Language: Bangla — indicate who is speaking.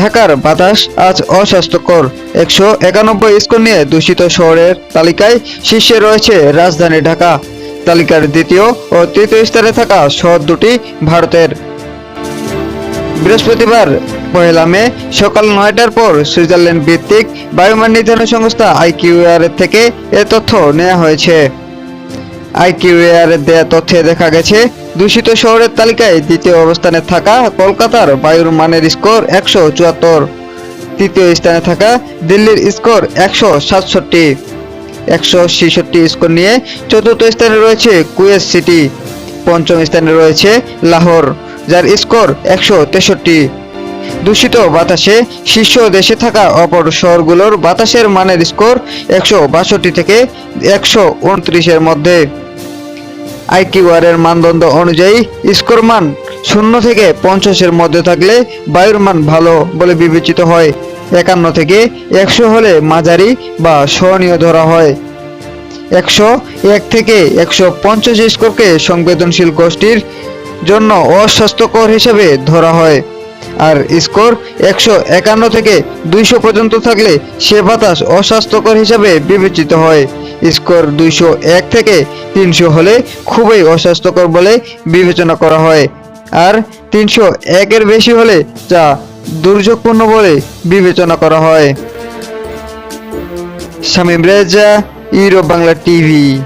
Speaker 1: ঢাকার বাতাস আজ অস্বাস্থ্যকর। একশো একানব্বই স্কোর নিয়ে দূষিত শহরের তালিকায় শীর্ষে রয়েছে রাজধানী ঢাকা। তালিকার দ্বিতীয় ও তৃতীয় স্থানে থাকা শহর দুটি ভারতের। বৃহস্পতিবার পহেলা মে, সকাল নয়টার পর সুইজারল্যান্ড ভিত্তিক বায়ুমান নির্ধারণ সংস্থা আইকিউআর থেকে এ তথ্য নেওয়া হয়েছে। আইকিউআর দেয়া তথ্যে দেখা গেছে দূষিত শহরের তালিকায় দ্বিতীয় অবস্থানে থাকা কলকাতার বায়ুর মানের স্কোর একশো চুয়াত্তর। তৃতীয় স্থানে থাকা দিল্লির স্কোর একশো সাতষট্টি। একশো ছেষট্টি স্কোর নিয়ে চতুর্থ স্থানে রয়েছে কুয়েস সিটি। পঞ্চম স্থানে রয়েছে লাহোর, যার স্কোর একশো তেষট্টি। দূষিত বাতাসে শীর্ষ দেশে থাকা অপর শহরগুলোর বাতাসের মানের স্কোর একশো বাষট্টি থেকে একশো উনত্রিশের মধ্যে। আইকিউআর এর মানদণ্ড অনুযায়ী স্কোর মান শূন্য থেকে পঞ্চাশের মধ্যে থাকলে বায়ুর মান ভালো বলে বিবেচিত হয়। একান্ন থেকে একশো হলে মাঝারি বা সহনীয় ধরা হয়। একশো এক থেকে একশো পঞ্চাশ স্কোরকে সংবেদনশীল গোষ্ঠীর জন্য অস্বাস্থ্যকর হিসেবে ধরা হয়। আর স্কোর একশো একান্ন থেকে দুইশো পর্যন্ত থাকলে সে বাতাস অস্বাস্থ্যকর হিসাবে বিবেচিত হয়। স্কোর দুইশো এক থেকে তিনশো হলে খুবই অস্বাস্থ্যকর বলে বিবেচনা করা হয়। আর তিনশো একের বেশি হলে যা দুর্যোগপূর্ণ বলে বিবেচনা করা হয়। Shamim Reza, Europe Bangla TV.